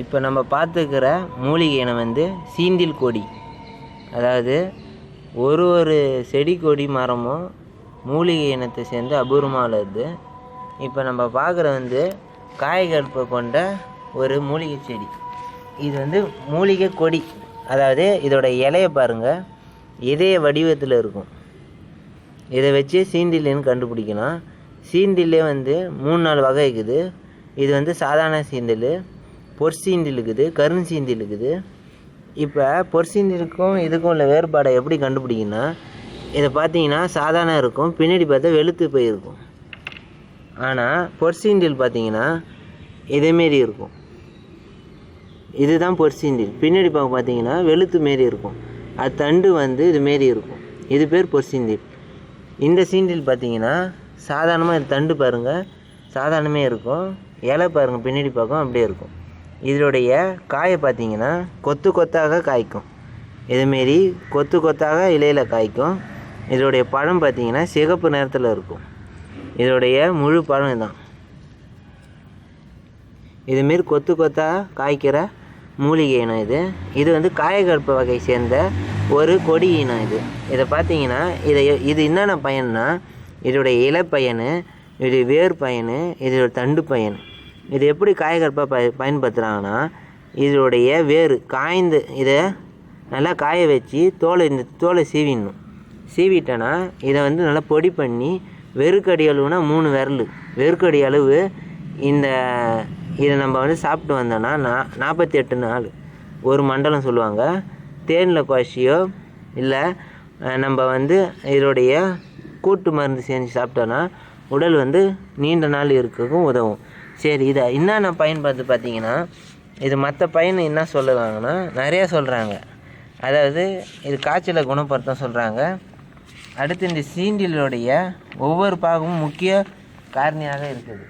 இப்போ நம்ம பார்த்துக்கிற மூலிகை இனம் வந்து சீந்தில் கொடி. அதாவது ஒரு ஒரு செடி கொடி மரமும் மூலிகை இனத்தை சேர்ந்து அபூர்வமாக உள்ளது இப்போ நம்ம பார்க்குற வந்து காய்கற்பை கொண்ட ஒரு மூலிகை செடி. இது வந்து மூலிகை கொடி. அதாவது இதோட இலையை பாருங்கள் இதய வடிவத்தில் இருக்கும். இதை வச்சு சீந்தில்லைன்னு கண்டுபிடிக்கலாம் சீந்திலே வந்து மூணு நாலு வகை இருக்குது. இது வந்து சாதாரண சீந்தல். பொற்சீந்தில் இருக்குது கருஞ்சீந்தில் இருக்குது இப்போ பொற்சீந்திலுக்கும் இதுக்கும் உள்ள வேறுபாடை எப்படி கண்டுபிடிக்குன்னா இதை பார்த்தீங்கன்னா சாதாரண இருக்கும் பின்னாடி பார்த்தா வெளுத்து போயிருக்கும். ஆனால் பொற்சீந்தில் பார்த்தீங்கன்னா இதேமாரி இருக்கும். இதுதான் பொற்சீந்தில். பின்னாடி பார்க்க பார்த்தீங்கன்னா வெளுத்து மாரி இருக்கும். அது தண்டு வந்து இதுமாரி இருக்கும். இது பேர் பொற்சீந்தில். இந்த சீண்டில் பார்த்தீங்கன்னா சாதாரணமாக இது தண்டு பாருங்கள் சாதாரணமே இருக்கும். இலை பாருங்கள் பின்னாடி பக்கம் அப்படியே இருக்கும். இதனுடைய காயை பார்த்தீங்கன்னா கொத்து கொத்தாக காய்க்கும். இதுமாரி கொத்து கொத்தாக இலையில் காய்க்கும். இதோடைய பழம் பார்த்திங்கன்னா சிகப்பு நிறத்தில் இருக்கும். இதோடைய முழு பழம் தான் இதுமாரி கொத்து கொத்தாக காய்க்கிற மூலிகை இனம் இது. இது வந்து காயகற்ப வகை சேர்ந்த ஒரு கொடி இனம் இது. இதை பார்த்தீங்கன்னா இதை இது என்னென்ன பயன்னா இதோடைய இலைப்பயன் இது வேர் பயனு இதோட தண்டு பயன். இது எப்படி காயகற்ப ப பயன்படுத்துகிறாங்கன்னா இதோடைய வேர் காய்ந்து இதை நல்லா காய வச்சு தோலை இந்த தோலை சீவிடணும். சீவிட்டோன்னா இதை வந்து நல்லா பொடி பண்ணி வெறுக்கடி அளவுனா மூணு விரல். வெறுக்கடி அளவு இந்த இதை நம்ம வந்து சாப்பிட்டு வந்தோன்னா நா நாற்பத்தி எட்டு நாள். ஒரு மண்டலம் சொல்லுவாங்க. தேனில் குழச்சியோ இல்லை நம்ம வந்து இதோடைய கூட்டு மருந்து செஞ்சு சாப்பிட்டோன்னா உடல் வந்து நீண்ட நாள் இருக்கவும் உதவும். சரி இதை என்னென்ன பயன்படுத்து பார்த்தீங்கன்னா இது மற்ற பயன் என்ன சொல்லுவாங்கன்னா நிறையா சொல்கிறாங்க அதாவது இது காய்ச்சலை குணப்படுத்த சொல்கிறாங்க அடுத்து இந்த சீண்டிலுடைய ஒவ்வொரு பாகமும் முக்கிய காரணியாக இருக்குது.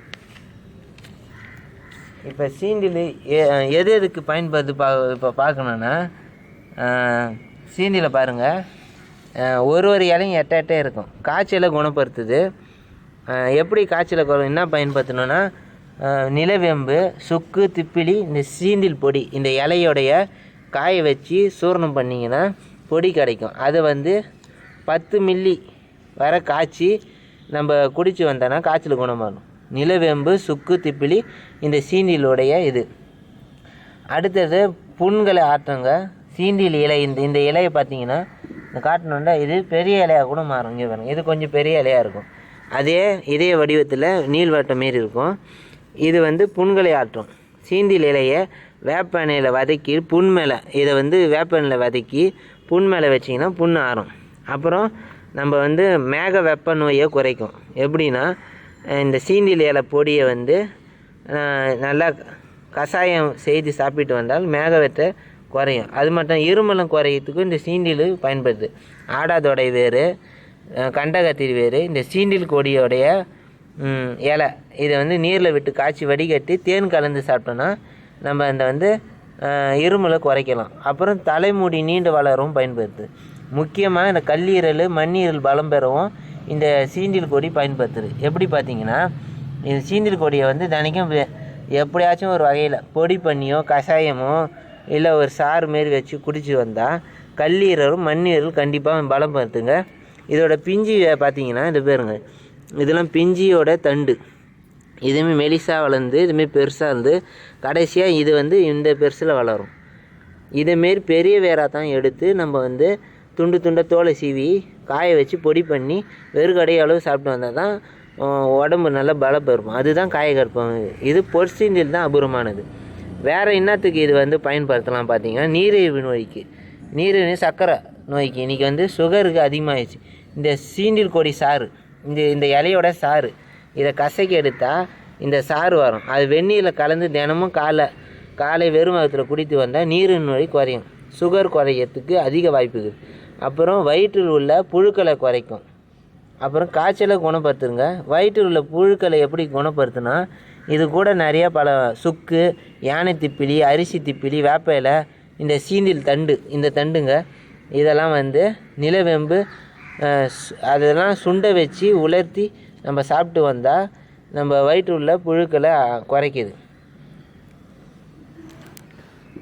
இப்போ சீண்டில் எ- எது எதுக்கு பயன்படுது பா இப்போ பார்க்கணுன்னா சீண்டில் பாருங்கள் ஒரு ஒரு இலையும் எட்ட எட்டே இருக்கும். காய்ச்சலை குணப்படுத்துது. எப்படி காய்ச்சலை குணம் என்ன பயன்படுத்தணுன்னா நிலவேம்பு சுக்கு திப்பிலி இந்த சீந்தில் பொடி இந்த இலையோடைய காய வச்சு சூரணம் பண்ணிங்கன்னா பொடி கிடைக்கும். அதை வந்து பத்து மில்லி வர காய்ச்சி நம்ம குடிச்சு வந்தோன்னா காய்ச்சல் குணமாகும். நிலவேம்பு சுக்கு திப்பிலி இந்த சீண்டிலுடைய இது. அடுத்தது புண்களை ஆற்றுங்க சீண்டில் இலை இந்த இந்த இலையை பார்த்தீங்கன்னா இந்த காட்டணுன்னா இது பெரிய இலையாக கூட மாறும். இங்கே பாருங்க. இது கொஞ்சம் பெரிய இலையாக இருக்கும். அதே இதே வடிவத்தில் நீள்வட்டம் மாரி இருக்கும். இது வந்து புண்களை ஆற்றும். சீந்தில் இலையை வேப்ப எண்ணெயில் வதக்கி புண் மேலே இதை வந்து வேப்ப எண்ணெயில் வதக்கி புண் மேலே வச்சிங்கன்னா புண் ஆறும். அப்புறம் நம்ம வந்து மேக வெப்ப நோயை குறைக்கும். எப்படின்னா இந்த சீந்தில் இலை பொடியை வந்து நல்லா கஷாயம் செய்து சாப்பிட்டு வந்தால் மேகவெத்தை குறையும். அது மட்டும் இருமலம் குறையத்துக்கும் இந்த சீண்டில் பயன்படுது. ஆடாதொடை வேறு கண்டகத்தில் வேறு இந்த சீண்டில் கொடியோடைய இலை. இதை வந்து நீரில் விட்டு காய்ச்சி வடிகட்டி தேன் கலந்து சாப்பிட்டோன்னா நம்ம இந்த வந்து இருமலை குறைக்கலாம். அப்புறம் தலைமுடி நீண்டு வளரவும் பயன்படுது. முக்கியமாக இந்த கல்லீரல் மண்ணீரல் பலம் பெறவும் இந்த சீண்டில் கொடி பயன்படுத்துது. எப்படி பார்த்தீங்கன்னா இந்த சீந்தில் கொடியை வந்து தினைக்கும் எப்படியாச்சும் ஒரு வகையில் பொடி பண்ணியோ கஷாயமோ இல்லை ஒரு சாறு மாரி வச்சு குடிச்சு வந்தால் கல்லீரலும் மண்ணீரலும் கண்டிப்பாக பலம் படுத்துங்க இதோட பிஞ்சு பார்த்தீங்கன்னா இந்த பேருங்க இதெல்லாம் பிஞ்சியோட தண்டு. இதுவுமே மெலிசாக வளர்ந்து இதுமாரி பெருசாக இருந்து கடைசியாக இது வந்து இந்த பெருசில் வளரும். இதேமாரி பெரிய வேராக தான் எடுத்து நம்ம வந்து துண்டு துண்டை தோலை சீவி காய வச்சு பொடி பண்ணி வெறுக்கடை அளவு சாப்பிட்டு வந்தால் தான் உடம்பு நல்லா பலப்பெறும் அதுதான் காயகற்பம் இது பொற்சீந்தில் தான் அபூர்வமானது. வேறு என்னத்துக்கு இது வந்து பயன்படுத்தலாம் பார்த்தீங்கன்னா நீரிழிவு நோய்க்கு. நீரிழிவு சர்க்கரை நோய்க்கு. இன்றைக்கி வந்து சுகருக்கு அதிகமாகிடுச்சு இந்த சீண்டில் கொடி சாறு. இந்த இந்த இலையோட சாறு. இதை கசக்கி எடுத்தால் இந்த சாறு வரும். அது வெந்நீரில் கலந்து தினமும் காலை காலை வெறும் வகத்தில் குடித்து வந்தால் நீரின் நோய் குறையும். சுகர் குறையறதுக்கு அதிக வாய்ப்பு இருக்குது. அப்புறம் வயிற்றில் உள்ள புழுக்களை குறைக்கும். அப்புறம் காய்ச்சலை குணப்படுத்துங்க. வயிற்றில் உள்ள புழுக்களை எப்படி குணப்படுத்துனா இது கூட நிறையா பல சுக்கு யானை திப்பிலி அரிசி திப்பிலி வேப்ப இலை இந்த சீந்தில் தண்டு இந்த தண்டுங்க இதெல்லாம் வந்து நிலவேம்பு அதெல்லாம் சுண்டை வச்சு உலர்த்தி நம்ம சாப்பிட்டு வந்தால் நம்ம வயிற்று உள்ள புழுக்களை குறைக்கிது குறைக்குது.